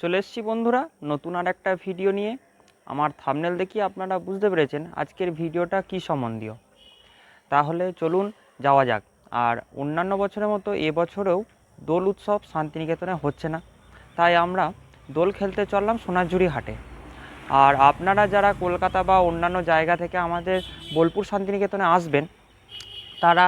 চলে এসেছি বন্ধুরা নতুন আর একটা ভিডিও নিয়ে। আমার থামনেল দেখি আপনারা বুঝতে পেরেছেন আজকের ভিডিওটা কী সম্বন্ধীয়। তাহলে চলুন যাওয়া যাক। আর অন্যান্য বছরের মতো এবছরেও দোল উৎসব শান্তিনিকেতনে হচ্ছে না। তাই আমরা দোল খেলতে চললাম সোনাঝুরি হাটে। আর আপনারা যারা কলকাতা বা অন্যান্য জায়গা থেকে আমাদের বোলপুর শান্তিনিকেতনে আসবেন, তারা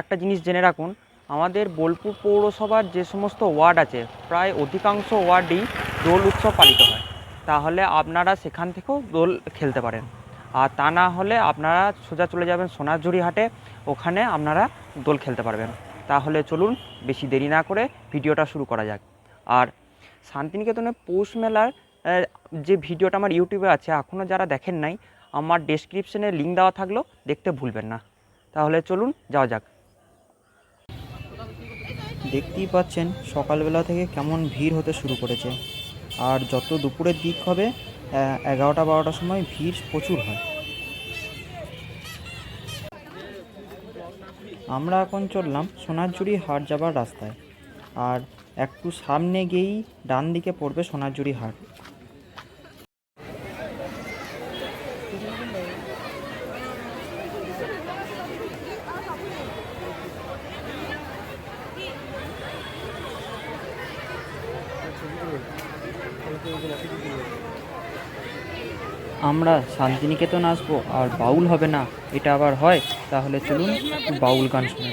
একটা জিনিস জেনে রাখুন, আমাদের বোলপুর পৌরসভার যে সমস্ত ওয়ার্ড আছে, প্রায় অধিকাংশ ওয়ার্ডই দোল উৎসব পালিত হয়। তাহলে আপনারা সেখান থেকেও দোল খেলতে পারেন। আর তা না হলে আপনারা সোজা চলে যাবেন সোনাঝুরি হাটে, ওখানে আপনারা দোল খেলতে পারবেন। তাহলে চলুন বেশি দেরি না করে ভিডিওটা শুরু করা যাক। আর শান্তিনিকেতনে পৌষ মেলার যে ভিডিওটা আমার ইউটিউবে আছে এখনও যারা দেখেন নাই, আমার ডেসক্রিপশনে লিঙ্ক দেওয়া থাকল, দেখতে ভুলবেন না। তাহলে চলুন যাওয়া যাক। দেখতেই পাচ্ছেন, সকালবেলা থেকে কেমন ভিড় হতে শুরু করেছে। আর যত দুপুরের দিক হবে এগারোটা বারোটার সময় ভিড় প্রচুর হয়। আমরা এখন চললাম সোনারঝুড়ি হাট যাবার রাস্তায়। আর একটু সামনে গিয়েই ডান দিকে পড়বে সোনারঝুড়ি হাট। আমরা শান্তিনিকেতন আসব আর বাউল হবে না, এটা আবার হয়। তাহলে চলুন বাউল গান শুনে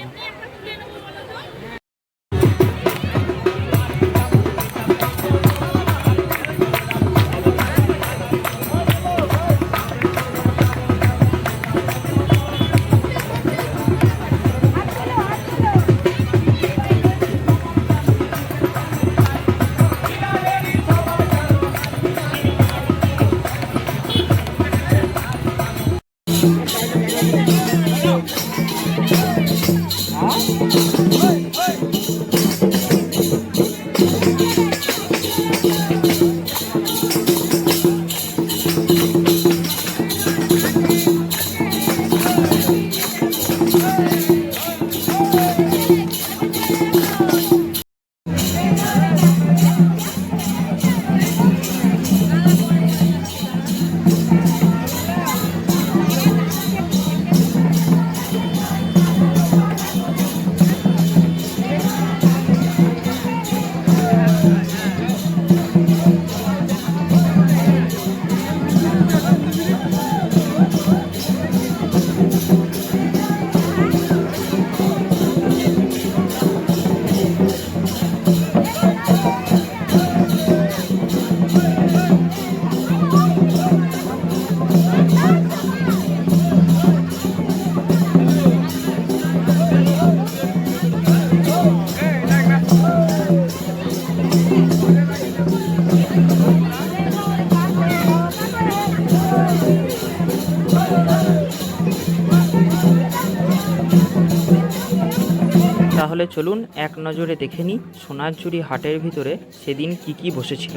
তাহলে চলুন এক নজরে দেখে নিই সোনারঝুরি হাটের ভিতরে সেদিন কি কি বসেছিল।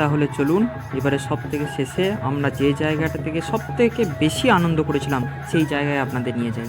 তাহলে চলুন, এবারে সব থেকে শেষে আমরা যে জায়গাটা থেকে সব থেকে বেশি আনন্দ করেছিলাম, সেই জায়গায় আপনাদের নিয়ে যাই।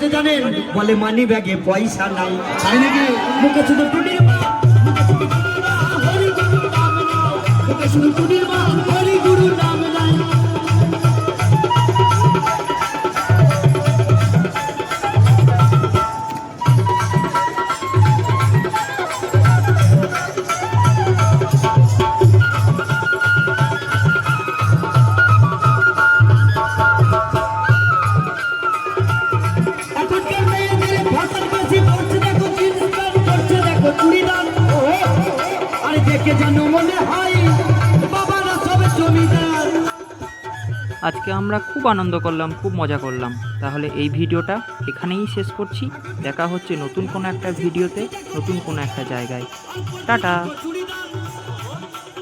বাজাতে জানেন? বলে মানি ব্যাগে পয়সা নাই। তাই নাকি? মুখে শুধু টুটির মা মুখে শুধু টুটির মা হরি গুরু আজকে আমরা খুব আনন্দ করলাম, খুব মজা করলাম। তাহলে এই ভিডিওটা এখানেই শেষ করছি। দেখা হচ্ছে নতুন কোনো একটা ভিডিওতে, নতুন কোনো একটা জায়গায়। টাটা!